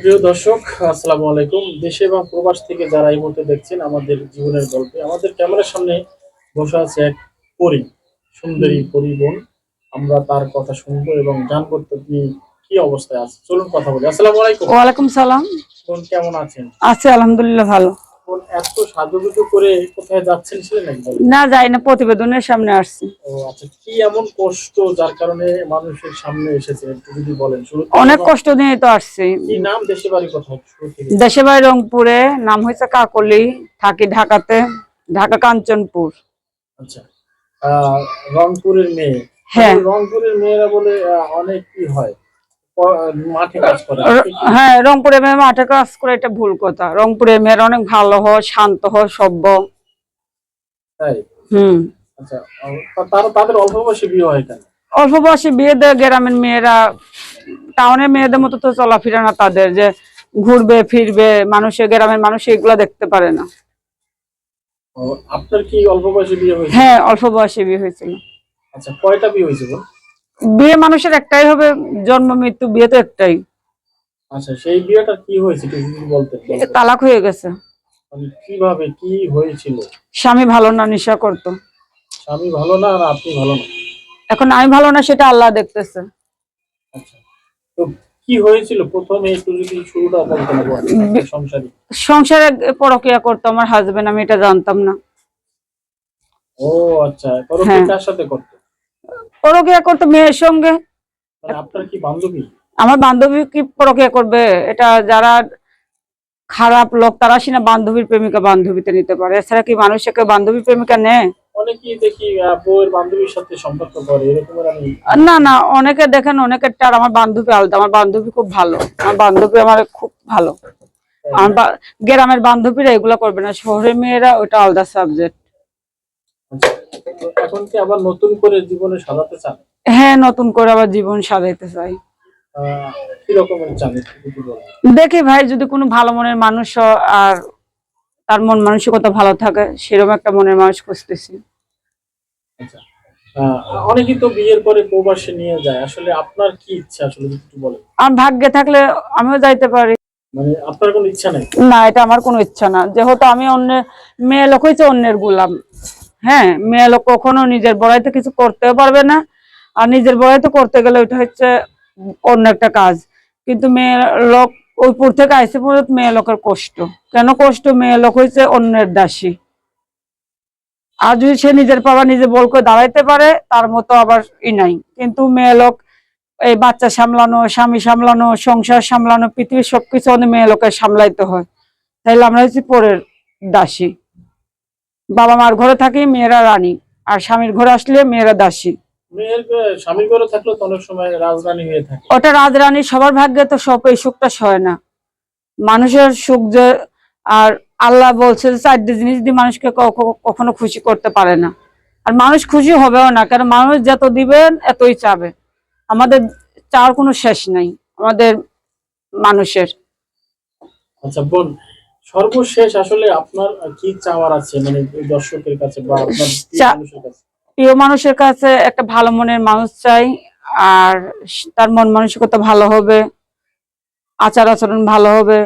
প্রিয় দর্শক আসসালামু আলাইকুম। দেশে এবং প্রবাস থেকে যারা এই মুহূর্তে দেখছেন আমাদের জীবনের গল্পে আমাদের ক্যামেরার সামনে বসে আছে এক পরি সুন্দরী পরিবন বোন। আমরা তার কথা শুনব এবং জানব তুমি কি অবস্থায় আছে। চলুন কথা বলি। আসসালামু আলাইকুম। ওয়ালাইকুম সালাম। কেমন আছেন? আছে আলহামদুলিল্লাহ ভালো। এত সাজুগুজু করে কোথায় যাচ্ছেন ছিলেন না যাই না প্রতিবেদনের সামনে আসছি। ও আচ্ছা কি এমন কষ্ট যার কারণে মানুষের সামনে এসেছে একটু যদি বলেন? শুরু অনেক কষ্ট নিয়ে তো আসছি। কি নাম? দেশে বাড়ি কোথায়? দেশে বাড়ি রংপুরে নাম হয়েছে কাকলি থাকি ঢাকাতে ঢাকা কাঞ্চনপুর। আচ্ছা রংপুরের মেয়ে। হ্যাঁ। রংপুরের মেয়েরা বলে অনেক কি হয়। মাঠে কাজ করে। হ্যাঁ রংপুরে মেয়ে মাঠে কাজ করে এটা ভুল কথা। রংপুরে মেয়ের অনেক ভালো হয় শান্ত হয় সভ্য। তাই? হুম। আচ্ছা তাদের অল্প বয়সে বিয়ে হয় কেন? অল্প বয়সে বিয়ে দেয় গ্রামের মেয়েরা। টাউনের মেয়েদের মতো তো চলাফেরা না তাদের যে ঘুরবে ফিরবে মানুষে গ্রামের মানুষ এগুলা দেখতে পারে না। আপনার কি অল্প বয়সে বিয়ে হ্যাঁ অল্প বয়সে বিয়ে হয়েছিল। আচ্ছা কয়টা বিয়ে হয়েছে গো? বিয়ে মানুষের একটাই হবে জন্ম মৃত্যু বিয়ে তো একটাই। আচ্ছা সেই বিয়েটা কি হয়েছে এ তালাক হয়ে গেছে। মানে কীভাবে কি হয়েছিল? স্বামী ভালো না নেশা করতো। স্বামী ভালো না আর আপনি ভালো না? এখন আমি ভালো না সেটা আল্লাহ দেখতেছে। আচ্ছা তো কি হয়েছিল? প্রথমে একটু যদি শুরুটা বলতেন আপনার সংসারে। পরকিয়া করতো আমার হাজবেন্ড আমি এটা জানতাম না। ও আচ্ছা হ্যাঁ। কার সাথে করতো? পরকিয়া করতো মেয়ের সঙ্গে। আমার বান্ধবী কি পরকিয়া করবে? এটা যারা খারাপ লোক তারা সিনা বান্ধবীর প্রেমিকা বান্ধবীতে নিতে পারে। এছাড়া কি মানুষকে বান্ধবী প্রেমিকা নেয়? না না অনেকে দেখেন অনেকেরটা আর আমার বান্ধবী আলাদা। আমার বান্ধবী খুব ভালো। আমার বান্ধবী আমার খুব ভালো। গ্রামের বান্ধবীরা এগুলো করবে না। শহরের মেয়েরা ওটা আলাদা সাবজেক্ট এখন কি আবার নতুন করে জীবনে সাজাতে চান? হ্যাঁ নতুন করে আবার জীবন সাজাইতে চাই। দেখি ভাই যদি কোনো ভালো মনের মানুষ আর তার মন মানসিকতা ভালো থাকে সেরকম একটা মনের মানুষ খুঁজতেছি। আচ্ছা। অনেকেই তো বিয়ের পরে প্রবাসে নিয়ে যায়। আসলে আপনার কি ইচ্ছা আসলে একটু বলেন? আর ভাগ্যে থাকলে আমিও যাইতে পারি। মানে আপনার কোনো ইচ্ছা নেই? না এটা আমার কোনো ইচ্ছা না। যেহেতু আমি অন্যের মেয়ে লোক হয়েছে অন্যের গুলাম। হ্যাঁ মেয়ে লোক কখনো নিজের বড়াইতে কিছু করতেও পারবে না। আর নিজের বড়াইতে করতে গেলে ওইটা হচ্ছে অন্য একটা কাজ। কিন্তু মেয়ে লোক ওই পুর থেকে আইসে পরে মেয়ে লোকের কষ্ট। কেন কষ্ট? মেয়ে লোক হয়েছে অন্যের দাসী। আর যদি সে নিজের পাবা নিজে বল করে দাঁড়াইতে পারে, তার মতো আবার ই নাই। কিন্তু মেয়ে লোক এই বাচ্চা সামলানো, স্বামী সামলানো, সংসার সামলানো, পৃথিবীর সবকিছু আমাদের মেয়ে লোকের সামলাইতে হয়। তাইলে আমরা হচ্ছি পরের দাসী। বাবা মার ঘরে থাকি মেয়েরা রানী। আর স্বামীর ঘরে আসলে মেয়েরা দাসী। মেয়ের আহ, স্বামীর ঘরে থাকলেও অনেক সময় রাজধানী হয়ে থাকে। ওটা রাজরানী সবার ভাগ্যে তো সব এই সুখটা সয় না। মানুষের সুখ যে আর আল্লাহ বলছে চারটি জিনিস দিয়ে মানুষকে কখ- কখনো খুশি করতে পারে না। আর মানুষ খুশি হবেও না কারণ মানুষ যত দিবেন এতই চাবে। আমাদের চাওয়ার কোনো শেষ নাই আমাদের মানুষের। আচ্ছা বোন সর্বশেষ আসলে আপনার কি চাওয়ার আছে? মানে দর্শকের কাছে বা আপনার প্রিয় মানুষের কাছে? প্রিয় মানুষের কাছে একটা ভালো মনের মানুষ চাই আর তার মন মানসিকতা ভালো হবে আচার আচরণ ভালো হবে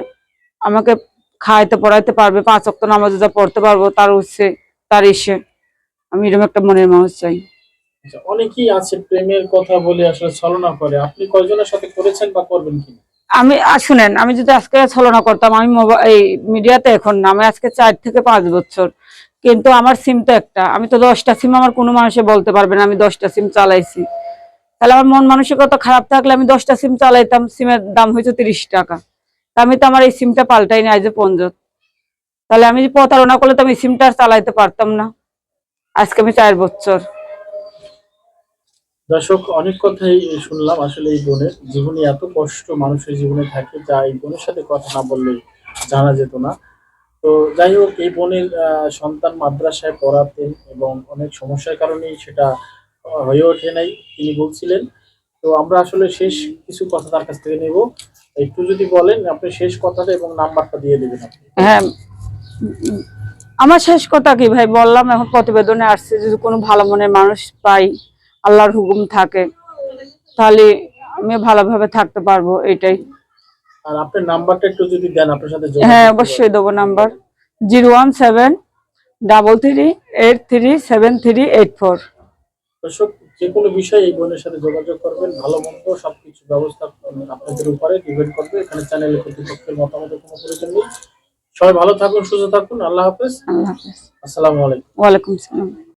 আমাকে খাইতে পড়াইতে পারবে পাঁচ অক্ট নামাজ যা পড়তে পারব তার উৎসে তার ইসে। আমি এরকম একটা মনের মানুষ চাই। আচ্ছা অনেকেই আছে প্রেমের কথা বলে আসলে ছলনা করে। আপনি কয়জনের সাথে করেছেন বা করবেন কি আমি শুনেন, আমি যদি আজকে ছলনা করতাম, আমি এই মিডিয়াতে এখন না, আমি আজকে চার থেকে পাঁচ বছর। কিন্তু আমার সিম তো একটা, আমি তো দশটা সিম আমার কোনো মানুষে বলতে পারবে না, আমি দশটা সিম চালাইছি। তাহলে আমার মন মানসিকতা খারাপ থাকলে আমি দশটা সিম চালাইতাম, সিমের দাম হয়েছে তিরিশ টাকা। তা আমি তো আমার এই সিমটা পাল্টাই না যে পঞ্জত তাহলে আমি প্রতারণা করলে তো আমি সিমটা চালাইতে পারতাম না। আজকে আমি চার বছর। দর্শক, অনেক কথাই শুনলাম আসলে এই বোনের জীবনে এত কষ্ট মানুষের জীবনে থাকে যা এই বোনের সাথে কথা না বললে জানা যেত না। তো যাই হোক, এই বোনের সন্তান মাদ্রাসায় পড়াতেন এবং অনেক সমস্যার কারণেই সেটা হয়ে ওঠে নাই, তিনি বলছিলেন। তো আমরা আসলে শেষ কিছু কথা তার কাছ থেকে নেব। একটু যদি বলেন, আপনি শেষ কথাটা এবং নাম্বারটা দিয়ে দেবেন হ্যাঁ আমার শেষ কথা কি ভাই? বললাম, এখন প্রতিবেদনে আসছে, যদি কোনো ভালো মনের মানুষ পাই আল্লাহর হুকুম থাকে তাহলে আমি ভালোভাবে থাকতে পারব এটাই। আর আপনার নাম্বারটা একটু যদি দেন আপনার সাথে হ্যাঁ অবশ্যই দেবো number. Zero one seven double three eight three seven three eight four. দর্শক যে কোনো বিষয়ে এই বোনের সাথে যোগাযোগ করবেন ভালো মন্দ সবকিছু ব্যবস্থা আপনাদের উপরে ডিপেন্ড করবে। এখানে চ্যানেল কর্তৃপক্ষের মতামতের কোনো প্রয়োজন নেই। সবাই ভালো থাকুন সুস্থ থাকুন। আল্লাহ হাফেজ। আল্লাহ হাফেজ। আসসালামু আলাইকুম। ওয়ালাইকুম সালাম